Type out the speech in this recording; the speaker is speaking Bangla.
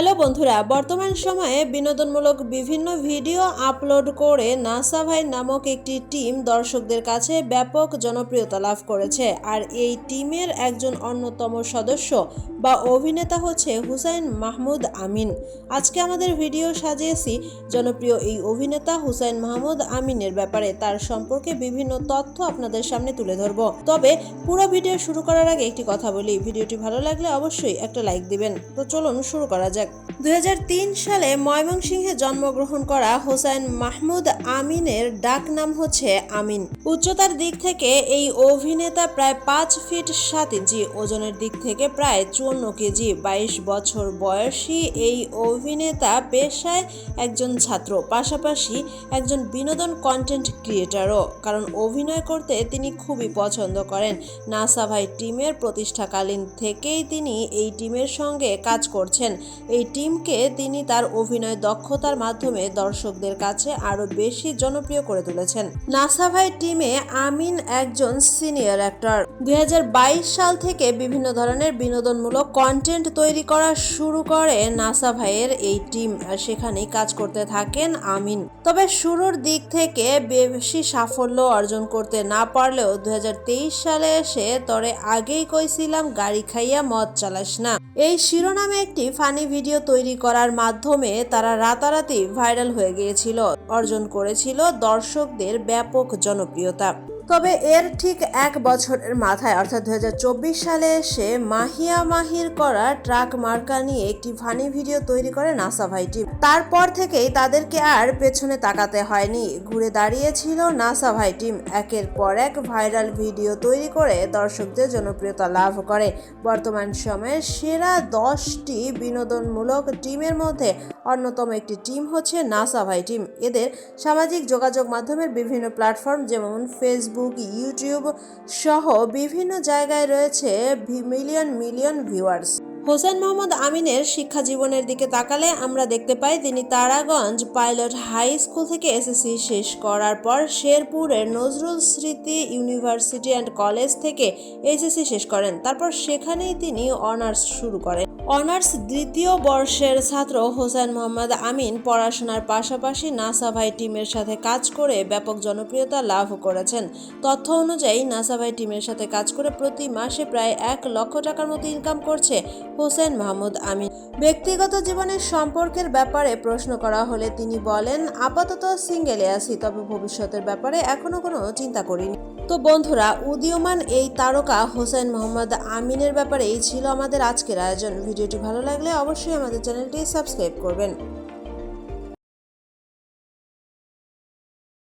হ্যালো বন্ধুরা, বর্তমান সময়ে বিনোদনমূলক বিভিন্ন ভিডিও আপলোড করে নাসা ভাই নামক একটি টিম দর্শকদের কাছে ব্যাপক জনপ্রিয়তা লাভ করেছে। আর এই টিমের একজন অন্যতম সদস্য বা অভিনেতা হচ্ছে হুসাইন মাহমুদ আমিন। আজকে আমাদের ভিডিও সাজিয়েছি জনপ্রিয় এই অভিনেতা হুসাইন মাহমুদ আমিনের ব্যাপারে। তার সম্পর্কে বিভিন্ন তথ্য আপনাদের সামনে তুলে ধরব। তবে পুরো ভিডিও শুরু করার আগে একটি কথা বলি। ভিডিওটি ভালো লাগলে অবশ্যই একটা লাইক দিবেন। তো চলুন শুরু করা যাক। দুই হাজার তিন সালে ময়মনসিংহে জন্মগ্রহণ করা হোসেন মাহমুদ আমিনের ডাক নাম হচ্ছে আমিন। উচ্চতার দিক থেকে এই অভিনেতা প্রায় পাঁচ ফিট সাত ইঞ্চি, ওজনের দিক থেকে প্রায় চুয়ান্ন কেজি, বাইশ বছর বয়সী এই অভিনেতা পেশায় একজন ছাত্র, পাশাপাশি একজন বিনোদন কন্টেন্ট ক্রিয়েটারও কারণ অভিনয় করতে তিনি খুবই পছন্দ করেন। নাসা ভাই টিমের প্রতিষ্ঠাকালীন থেকেই তিনি এই টিমের সঙ্গে কাজ করছেন। এই টিমকে তিনি তার অভিনয় দক্ষতার মাধ্যমে দর্শকদের কাছে আরও বেশি জনপ্রিয় করে তুলেছেন। নাসা ভাই টিমে আমিন একজন সিনিয়র অ্যাক্টর। দুই সাল থেকে বিভিন্ন ধরনের বিনোদনমূলক কন্টেন্ট তৈরি করা শুরু করে নাসা ভাইয়ের এই টিম। সেখানেই কাজ করতে থাকেন আমিন। তবে শুরুর দিক থেকে বেশি সাফল্য অর্জন করতে না পারলেও দুই হাজার তেইশ সালে এসে তরে আগেই কইছিলাম, গাড়ি খাইয়া মদ চালাস না। এই শিরোনামে একটি ফানি ভিডিও তৈরি করার মাধ্যমে তারা রাতারাতি ভাইরাল হয়ে গিয়েছিল। অর্জন করেছিল দর্শকদের ব্যাপক জনপ্রিয়তা। তবে এর ঠিক এক বছরের মাথায়, অর্থাৎ দু হাজার চব্বিশ সালে এসে মাহিয়া মাহির করা ট্রাক মার্কা নিয়ে একটি ফানি ভিডিও তৈরি করে নাসা ভাই টিম। তারপর থেকেই তাদেরকে আর পেছনে তাকাতে হয়নি। ঘুরে দাঁড়িয়েছিল নাসা ভাই টিম। একের পর এক ভাইরাল ভিডিও তৈরি করে দর্শকদের জনপ্রিয়তা লাভ করে। বর্তমান সময়ে সেরা দশটি বিনোদনমূলক টিমের মধ্যে অন্যতম একটি টিম হচ্ছে নাসা ভাই টিম। এদের সামাজিক যোগাযোগ মাধ্যমের বিভিন্ন প্ল্যাটফর্ম যেমন ফেসবুক ইউটিউব সহ বিভিন্ন জায়গায় রয়েছে million million viewers Hossain Mohammad আমিনের শিক্ষা জীবনের দিকে তাকালে আমরা দেখতে পাই, তিনি তারাগঞ্জ পাইলট হাই স্কুল থেকে এসএসসি শেষ করার পর শেরপুরের Nazrul Smriti university and college থেকে এসএসসি শেষ করেন। তারপর সেখানেই তিনি অনার্স শুরু করেন। অনার্স দ্বিতীয় বর্ষের ছাত্র হোসেন মোহাম্মদ আমিন পড়াশোনার পাশাপাশি নাসা ভাই টিমের সাথে কাজ করে ব্যাপক জনপ্রিয়তা লাভ করেছেন। তথ্য অনুযায়ী, নাসা ভাই টিমের সাথে কাজ করে প্রতি মাসে প্রায় এক লক্ষ টাকার মতো ইনকাম করছে হোসেন মাহমুদ আমিন। ব্যক্তিগত জীবনের সম্পর্কের ব্যাপারে প্রশ্ন করা হলে তিনি বলেন, আপাতত সিঙ্গেলে আছি, তবে ভবিষ্যতের ব্যাপারে এখনও কোনো চিন্তা করিনি। তো বন্ধুরা উদীয়মান এই তারকা হোসেন মোহাম্মদ আমিনের ব্যাপারেই ছিল আমাদের আজকের আয়োজন। ভিডিওটি ভালো লাগলে অবশ্যই আমাদের চ্যানেলটি সাবস্ক্রাইব করবেন।